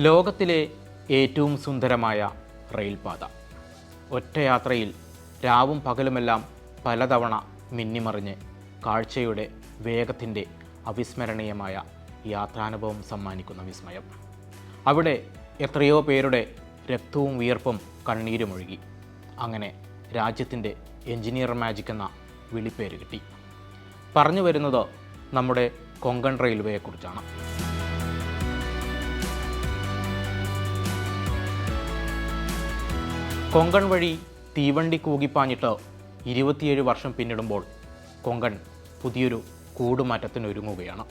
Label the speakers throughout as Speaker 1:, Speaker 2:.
Speaker 1: ലോകത്തിലെ ഏറ്റവും സുന്ദരമായ റെയിൽപാത. ഒറ്റയാത്രയിൽ രാവും പകലുമെല്ലാം പലതവണ മിന്നിമറിഞ്ഞ് കാഴ്ചയുടെ വേഗത്തിന്റെ അവിസ്മരണീയമായ യാത്രാനുഭവം സമ്മാനിക്കുന്ന വിസ്മയം. അവിടെ എത്രയോ പേരുടെ രക്തവും വിയർപ്പും കണ്ണീരും ഒഴുകി അങ്ങനെ രാജ്യത്തിന്റെ എഞ്ചിനീയർ മാജിക് എന്ന വിളിപ്പേര് കിട്ടി. പറഞ്ഞു വരുന്നത് നമ്മുടെ കൊങ്കൺ റെയിൽവേയെക്കുറിച്ചാണ്. കൊങ്കൺ വഴി തീവണ്ടി കൂകിപ്പാഞ്ഞിട്ട് ഇരുപത്തിയേഴ് വർഷം പിന്നിടുമ്പോൾ കൊങ്കൺ പുതിയൊരു കൂടുമാറ്റത്തിനൊരുങ്ങുകയാണ്.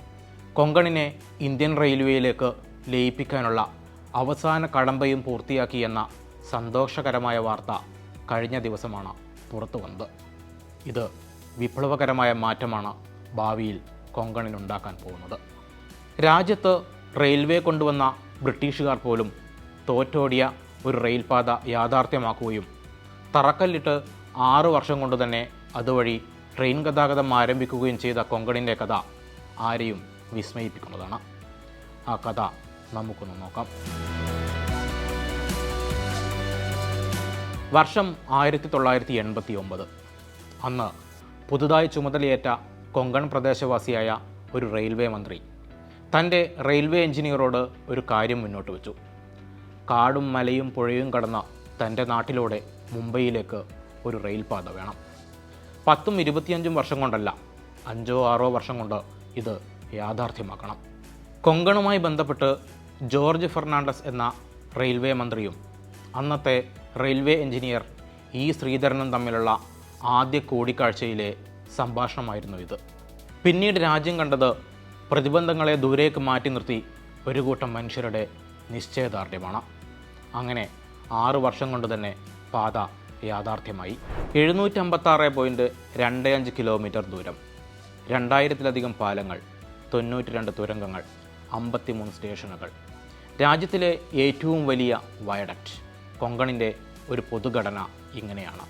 Speaker 1: കൊങ്കണിനെ ഇന്ത്യൻ റെയിൽവേയിലേക്ക് ലയിപ്പിക്കാനുള്ള അവസാന കടമ്പയും പൂർത്തിയാക്കിയെന്ന സന്തോഷകരമായ വാർത്ത കഴിഞ്ഞ ദിവസമാണ് പുറത്തു വന്നത്. ഇത് വിപ്ലവകരമായ മാറ്റമാണ് ഭാവിയിൽ കൊങ്കണിനുണ്ടാക്കാൻ പോകുന്നത്. രാജ്യത്ത് റെയിൽവേ കൊണ്ടുവന്ന ബ്രിട്ടീഷുകാർ പോലും തോറ്റോടിയ ഒരു റെയിൽപാത യാഥാർത്ഥ്യമാക്കുകയും തറക്കല്ലിട്ട് ആറു വർഷം കൊണ്ട് തന്നെ അതുവഴി ട്രെയിൻ ഗതാഗതം ആരംഭിക്കുകയും ചെയ്ത കൊങ്കണിന്റെ കഥ ആരെയും വിസ്മയിപ്പിക്കുന്നതാണ്. ആ കഥ നമുക്കൊന്ന് നോക്കാം. വർഷം ആയിരത്തി തൊള്ളായിരത്തി എൺപത്തി ഒമ്പത് അന്ന് പുതുതായി ചുമതലയേറ്റ കൊങ്കൺ പ്രദേശവാസിയായ ഒരു റെയിൽവേ മന്ത്രി തന്റെ റെയിൽവേ എഞ്ചിനീയറോട് ഒരു കാര്യം മുന്നോട്ട് വെച്ചു. കാടും മലയും പുഴയും കടന്ന തന്റെ നാട്ടിലൂടെ മുംബൈയിലേക്ക് ഒരു റെയിൽപാത വേണം. പത്തും ഇരുപത്തിയഞ്ചും വർഷം കൊണ്ടല്ല അഞ്ചോ ആറോ വർഷം കൊണ്ട് ഇത് യാഥാർത്ഥ്യമാക്കണം. കൊങ്കണുമായി ബന്ധപ്പെട്ട് ജോർജ് ഫെർണാണ്ടസ് എന്ന റെയിൽവേ മന്ത്രിയും അന്നത്തെ റെയിൽവേ എഞ്ചിനീയർ ഇ ശ്രീധരനും തമ്മിലുള്ള ആദ്യ കൂടിക്കാഴ്ചയിലെ സംഭാഷണമായിരുന്നു ഇത്. പിന്നീട് രാജ്യം കണ്ടത് പ്രതിബന്ധങ്ങളെ ദൂരേക്ക് മാറ്റി നിർത്തി ഒരു കൂട്ടം മനുഷ്യരുടെ നിശ്ചയദാർഢ്യമാണ്. അങ്ങനെ ആറു വർഷം കൊണ്ട് തന്നെ പാത യാഥാർത്ഥ്യമായി. എഴുന്നൂറ്റമ്പത്താറ് പോയിന്റ് രണ്ട് അഞ്ച് കിലോമീറ്റർ ദൂരം. രണ്ടായിരത്തിലധികം പാലങ്ങൾ തൊണ്ണൂറ്റി രണ്ട് തുരങ്കങ്ങൾ അമ്പത്തിമൂന്ന് സ്റ്റേഷനുകൾ. രാജ്യത്തിലെ ഏറ്റവും വലിയ വയഡക്റ്റ് കൊങ്കണിന്റെ ഒരു പൊതുഘടന ഇങ്ങനെയാണ്.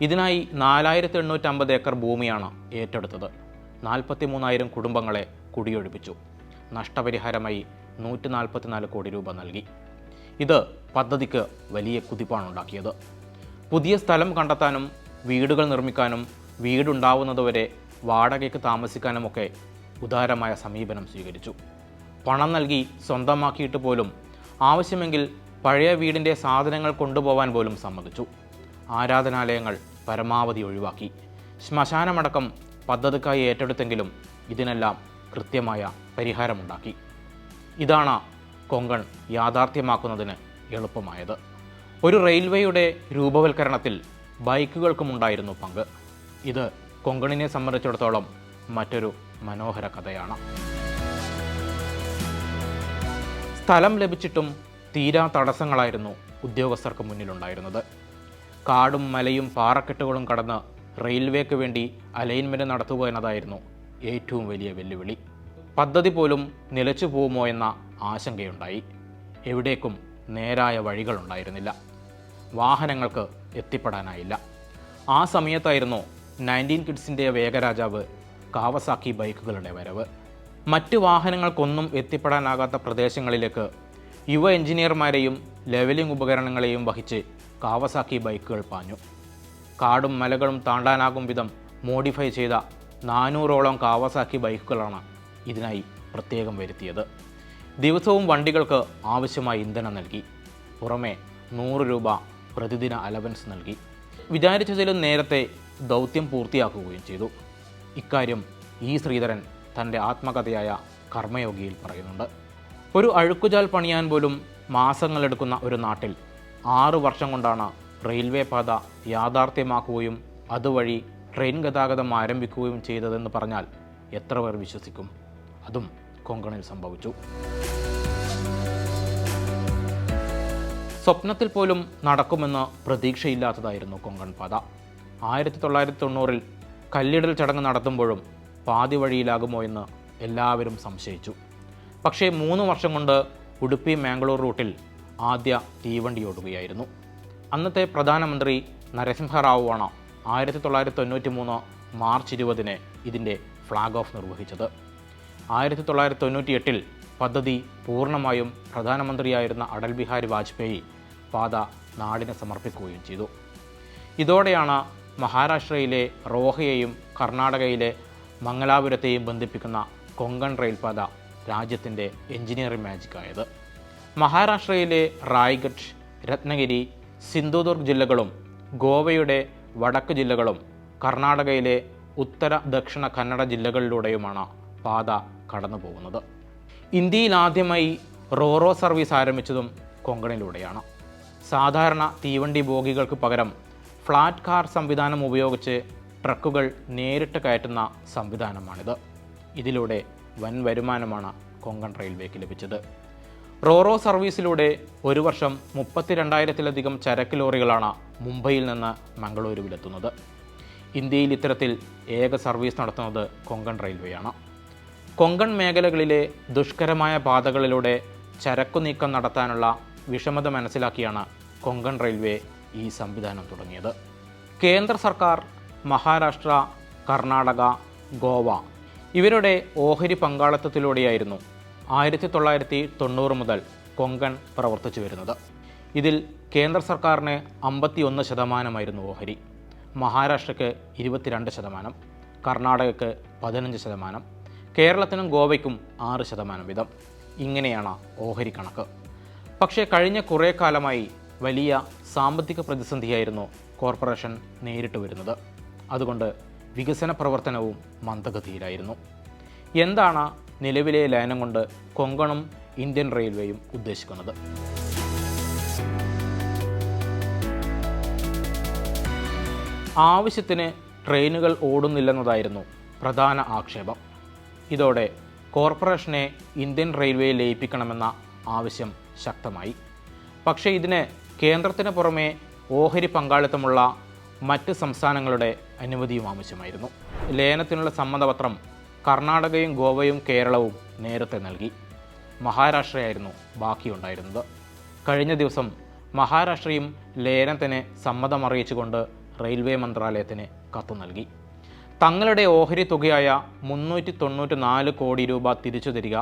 Speaker 1: ഇതിനായി നാലായിരത്തി എണ്ണൂറ്റമ്പത് ഏക്കർ ഭൂമിയാണ് ഏറ്റെടുത്തത്. നാൽപ്പത്തി മൂന്നായിരം കുടുംബങ്ങളെ കുടിയൊഴിപ്പിച്ചു. നഷ്ടപരിഹാരമായി നൂറ്റി നാൽപ്പത്തിനാല് കോടി രൂപ നൽകി. ഇത് പദ്ധതിക്ക് വലിയ കുതിപ്പാണുണ്ടാക്കിയത് പുതിയ സ്ഥലം കണ്ടെത്താനും വീടുകൾ നിർമ്മിക്കാനും വീടുണ്ടാവുന്നതുവരെ വാടകയ്ക്ക് താമസിക്കാനുമൊക്കെ ഉദാരമായ സമീപനം സ്വീകരിച്ചു. പണം നൽകി സ്വന്തമാക്കിയിട്ട് പോലും ആവശ്യമെങ്കിൽ പഴയ വീടിന്റെ സാധനങ്ങൾ കൊണ്ടുപോകാൻ പോലും സമ്മതിച്ചു. ആരാധനാലയങ്ങൾ പരമാവധി ഒഴിവാക്കി. ശ്മശാനമടക്കം പദ്ധതിക്കായി ഏറ്റെടുത്തെങ്കിലും ഇതിനെല്ലാം കൃത്യമായ പരിഹാരമുണ്ടാക്കി. ഇതാണ് കൊങ്കൺ യാഥാർത്ഥ്യമാക്കുന്നതിന് എളുപ്പമായത്. ഒരു റെയിൽവേയുടെ രൂപവൽക്കരണത്തിൽ ബൈക്കുകൾക്കുമുണ്ടായിരുന്നു പങ്ക്. ഇത് കൊങ്കണിനെ സംബന്ധിച്ചിടത്തോളം മറ്റൊരു മനോഹര കഥയാണ്. സ്ഥലം ലഭിച്ചിട്ടും തീരാ തടസ്സങ്ങളായിരുന്നു ഉദ്യോഗസ്ഥർക്ക് മുന്നിലുണ്ടായിരുന്നത്. കാടും മലയും പാറക്കെട്ടുകളും കടന്ന് റെയിൽവേക്ക് വേണ്ടി അലൈൻമെന്റ് നടത്തുക എന്നതായിരുന്നു ഏറ്റവും വലിയ വെല്ലുവിളി. പദ്ധതി പോലും നിലച്ചു പോകുമോ എന്ന ആശങ്കയുണ്ടായി. എവിടേക്കും നേരായ വഴികളുണ്ടായിരുന്നില്ല. വാഹനങ്ങൾക്ക് എത്തിപ്പെടാനായില്ല. ആ സമയത്തായിരുന്നു നയന്റീൻ കിഡ്സിന്റെ വേഗരാജാവ് കാവസാക്കി ബൈക്കുകളുടെ വരവ്. മറ്റ് വാഹനങ്ങൾക്കൊന്നും എത്തിപ്പെടാനാകാത്ത പ്രദേശങ്ങളിലേക്ക് യുവ എഞ്ചിനീയർമാരെയും ലെവലിംഗ് ഉപകരണങ്ങളെയും വഹിച്ച് കാവസാക്കി ബൈക്കുകൾ പാഞ്ഞു. കാടും മലകളും താണ്ടാനാകും വിധം മോഡിഫൈ ചെയ്ത നാനൂറോളം കാവസാക്കി ബൈക്കുകളാണ് ഇതിനായി പ്രത്യേകം വരുത്തിയത്. ദിവസവും വണ്ടികൾക്ക് ആവശ്യമായ ഇന്ധനം നൽകി. പുറമെ നൂറ് രൂപ പ്രതിദിന അലവൻസ് നൽകി. വിചാരിച്ചതിലും നേരത്തെ ദൗത്യം പൂർത്തിയാക്കുകയും ചെയ്തു. ഇക്കാര്യം ഈ ശ്രീധരൻ തന്റെ ആത്മകഥയായ കർമ്മയോഗിയിൽ പറയുന്നുണ്ട്. ഒരു അഴുക്കുചാൽ പണിയാൻ പോലും മാസങ്ങളെടുക്കുന്ന ഒരു നാട്ടിൽ ആറു വർഷം കൊണ്ടാണ് റെയിൽവേ പാത യാഥാർത്ഥ്യമാക്കുകയും അതുവഴി ട്രെയിൻ ഗതാഗതം ആരംഭിക്കുകയും ചെയ്തതെന്ന് പറഞ്ഞാൽ എത്ര പേർ വിശ്വസിക്കും? അതും കൊങ്കണിൽ സംഭവിച്ചു. സ്വപ്നത്തിൽ പോലും നടക്കുമെന്ന് പ്രതീക്ഷയില്ലാത്തതായിരുന്നു കൊങ്കൺ പാത. ആയിരത്തി തൊള്ളായിരത്തി തൊണ്ണൂറിൽ കല്ലിടൽ ചടങ്ങ് നടത്തുമ്പോഴും പാതി വഴിയിലാകുമോ എന്ന് എല്ലാവരും സംശയിച്ചു. പക്ഷേ മൂന്ന് വർഷം കൊണ്ട് ഉടുപ്പി മാംഗ്ലൂർ റൂട്ടിൽ ആദ്യ തീവണ്ടി ഓടുകയായിരുന്നു. അന്നത്തെ പ്രധാനമന്ത്രി നരസിംഹറാവുവാണ് ആയിരത്തി തൊള്ളായിരത്തി തൊണ്ണൂറ്റി മൂന്ന് മാർച്ച് ഇരുപതിന് ഇതിന്റെ ഫ്ലാഗ് ഓഫ് നിർവഹിച്ചത്. ആയിരത്തി തൊള്ളായിരത്തി തൊണ്ണൂറ്റി എട്ടിൽ പദ്ധതി പൂർണമായും പ്രധാനമന്ത്രിയായിരുന്ന അടൽ ബിഹാരി വാജ്പേയി പാത നാടിനെ സമർപ്പിക്കുകയും ചെയ്തു. ഇതോടെയാണ് മഹാരാഷ്ട്രയിലെ റോഹയെയും കർണാടകയിലെ മംഗലാപുരത്തെയും ബന്ധിപ്പിക്കുന്ന കൊങ്കൺ റെയിൽപാത രാജ്യത്തിന്റെ എഞ്ചിനീയറിംഗ് മാജിക് മാജിക്കായത്. മഹാരാഷ്ട്രയിലെ റായ്ഗഡ് രത്നഗിരി സിന്ധുദുർഗ് ജില്ലകളും ഗോവയുടെ വടക്ക് ജില്ലകളും കർണാടകയിലെ ഉത്തര ദക്ഷിണ കന്നഡ ജില്ലകളിലൂടെയുമാണ് പാത കടന്നു പോകുന്നത് ഇന്ത്യയിൽ ആദ്യമായി റോറോ സർവീസ് ആരംഭിച്ചതും കൊങ്കണിലൂടെയാണ്. സാധാരണ തീവണ്ടി ബോഗികൾക്ക് പകരം ഫ്ലാറ്റ് കാർ സംവിധാനം ഉപയോഗിച്ച് ട്രക്കുകൾ നേരിട്ട് കയറ്റുന്ന സംവിധാനമാണിത്. ഇതിലൂടെ വൻ വരുമാനമാണ് കൊങ്കൺ റെയിൽവേക്ക് ലഭിച്ചത്. റോറോ സർവീസിലൂടെ ഒരു വർഷം മുപ്പത്തിരണ്ടായിരത്തിലധികം ചരക്ക് ലോറികളാണ് മുംബൈയിൽ നിന്ന് മംഗളൂരുവിലെത്തുന്നത്. ഇന്ത്യയിൽ ഇത്തരത്തിൽ ഏക സർവീസ് നടത്തുന്നത് കൊങ്കൺ റെയിൽവേയാണ്. കൊങ്കൺ മേഖലകളിലെ ദുഷ്കരമായ പാതകളിലൂടെ ചരക്കു നീക്കം നടത്താനുള്ള വിഷമത മനസ്സിലാക്കിയാണ് കൊങ്കൺ റെയിൽവേ ഈ സംവിധാനം തുടങ്ങിയത്. കേന്ദ്ര സർക്കാർ മഹാരാഷ്ട്ര കർണാടക ഗോവ ഇവരുടെ ഓഹരി പങ്കാളിത്തത്തിലൂടെയായിരുന്നു ആയിരത്തി തൊള്ളായിരത്തി തൊണ്ണൂറ് മുതൽ കൊങ്കൺ പ്രവർത്തിച്ചു വരുന്നത്. ഇതിൽ കേന്ദ്ര സർക്കാരിന് അമ്പത്തിയൊന്ന് ശതമാനമായിരുന്നു ഓഹരി. മഹാരാഷ്ട്രയ്ക്ക് ഇരുപത്തിരണ്ട് ശതമാനം കർണാടകയ്ക്ക് പതിനഞ്ച് ശതമാനം കേരളത്തിനും ഗോവയ്ക്കും ആറ് ശതമാനം വീതം. ഇങ്ങനെയാണ് ഓഹരി കണക്ക്. പക്ഷേ കഴിഞ്ഞ കുറേ കാലമായി വലിയ സാമ്പത്തിക പ്രതിസന്ധിയായിരുന്നു കോർപ്പറേഷൻ നേരിട്ട് വരുന്നത്. അതുകൊണ്ട് വികസന പ്രവർത്തനവും മന്ദഗതിയിലായിരുന്നു. എന്താണ് നിലവിലെ ലയനം കൊണ്ട് കൊങ്കണും ഇന്ത്യൻ റെയിൽവേയും ഉദ്ദേശിക്കുന്നത്? ആവശ്യത്തിന് ട്രെയിനുകൾ ഓടുന്നില്ലെന്നതായിരുന്നു പ്രധാന ആക്ഷേപം. ഇതോടെ കോർപ്പറേഷനെ ഇന്ത്യൻ റെയിൽവേയിൽ ലയിപ്പിക്കണമെന്ന ആവശ്യം ശക്തമായി. പക്ഷേ ഇതിന് കേന്ദ്രത്തിന് പുറമെ ഓഹരി പങ്കാളിത്തമുള്ള മറ്റ് സംസ്ഥാനങ്ങളുടെ അനുമതിയും ആവശ്യമായിരുന്നു. ലയനത്തിനുള്ള സമ്മതപത്രം കർണാടകയും ഗോവയും കേരളവും നേരത്തെ നൽകി. മഹാരാഷ്ട്രയായിരുന്നു ബാക്കിയുണ്ടായിരുന്നത്. കഴിഞ്ഞ ദിവസം മഹാരാഷ്ട്രയും ലയനത്തിന് സമ്മതമറിയിച്ചുകൊണ്ട് റെയിൽവേ മന്ത്രാലയത്തിന് കത്ത് നൽകി. തങ്ങളുടെ ഓഹരി തുകയായ മുന്നൂറ്റി തൊണ്ണൂറ്റി നാല് കോടി രൂപ തിരിച്ചു തരിക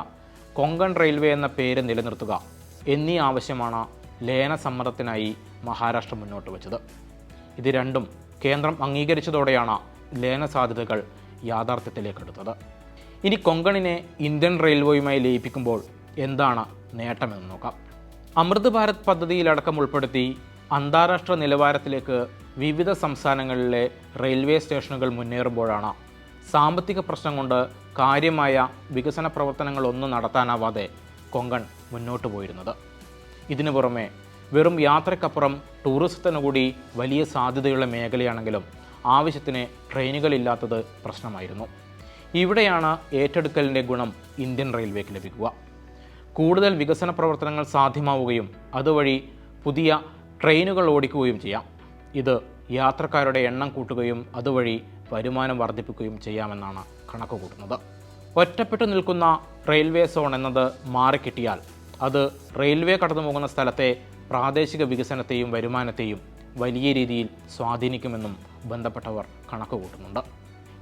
Speaker 1: കൊങ്കൺ റെയിൽവേ എന്ന പേര് നിലനിർത്തുക എന്നീ ആവശ്യമാണ് ലയന സമ്മതത്തിനായി മഹാരാഷ്ട്ര മുന്നോട്ട് വച്ചത്. ഇത് രണ്ടും കേന്ദ്രം അംഗീകരിച്ചതോടെയാണ് ലയന സാധ്യതകൾ യാഥാർത്ഥ്യത്തിലേക്കെടുത്തത് ഇനി കൊങ്കണിനെ ഇന്ത്യൻ റെയിൽവേയുമായി ലയിപ്പിക്കുമ്പോൾ എന്താണ് നേട്ടമെന്ന് നോക്കാം. അമൃത് ഭാരത് പദ്ധതിയിലടക്കം ഉൾപ്പെടുത്തി അന്താരാഷ്ട്ര നിലവാരത്തിലേക്ക് വിവിധ സംസ്ഥാനങ്ങളിലെ റെയിൽവേ സ്റ്റേഷനുകൾ മുന്നേറുമ്പോഴാണ് സാമ്പത്തിക പ്രശ്നം കൊണ്ട് കാര്യമായ വികസന പ്രവർത്തനങ്ങളൊന്നും നടത്താനാവാതെ കൊങ്കൺ മുന്നോട്ട് പോയിരുന്നത്. ഇതിനു പുറമെ വെറും യാത്രയ്ക്കപ്പുറം ടൂറിസത്തിന് കൂടി വലിയ സാധ്യതയുള്ള മേഖലയാണെങ്കിലും ആവശ്യത്തിന് ട്രെയിനുകളില്ലാത്തത് പ്രശ്നമായിരുന്നു. ഇവിടെയാണ് ഏറ്റെടുക്കലിന്റെ ഗുണം ഇന്ത്യൻ റെയിൽവേക്ക് ലഭിക്കുക. കൂടുതൽ വികസന പ്രവർത്തനങ്ങൾ സാധ്യമാവുകയും അതുവഴി പുതിയ ട്രെയിനുകൾ ഓടിക്കുകയും ചെയ്യാം. ഇത് യാത്രക്കാരുടെ എണ്ണം കൂട്ടുകയും അതുവഴി വരുമാനം വർദ്ധിപ്പിക്കുകയും ചെയ്യാമെന്നാണ് കണക്ക് കൂട്ടുന്നത് ഒറ്റപ്പെട്ടു നിൽക്കുന്ന റെയിൽവേ സോൺ എന്നത് മാറിക്കിട്ടിയാൽ അത് റെയിൽവേ കടന്നു പോകുന്ന സ്ഥലത്തെ പ്രാദേശിക വികസനത്തെയും വരുമാനത്തെയും വലിയ രീതിയിൽ സ്വാധീനിക്കുമെന്നും ബന്ധപ്പെട്ടവർ കണക്ക് കൂട്ടുന്നുണ്ട്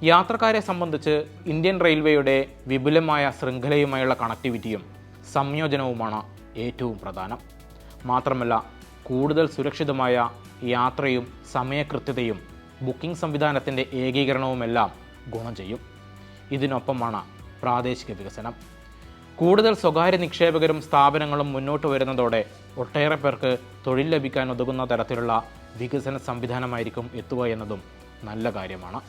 Speaker 1: യാത്രക്കാരെ സംബന്ധിച്ച് ഇന്ത്യൻ റെയിൽവേയുടെ വിപുലമായ ശൃംഖലയുമായുള്ള കണക്ടിവിറ്റിയും സംയോജനവുമാണ് ഏറ്റവും പ്രധാനം. മാത്രമല്ല കൂടുതൽ സുരക്ഷിതമായ യാത്രയും സമയകൃത്യതയും ബുക്കിംഗ് സംവിധാനത്തിന്റെ ഏകീകരണവുമെല്ലാം ഗുണം ചെയ്യും. ഇതിനൊപ്പമാണ് പ്രാദേശിക വികസനം. കൂടുതൽ സ്വകാര്യ നിക്ഷേപകരും സ്ഥാപനങ്ങളും മുന്നോട്ട് വരുന്നതോടെ ഒട്ടേറെ പേർക്ക് തൊഴിൽ ലഭിക്കാൻ ഒതുങ്ങുന്ന തരത്തിലുള്ള വികസന സംവിധാനമായിരിക്കും എത്തുക എന്നതും നല്ല കാര്യമാണ്.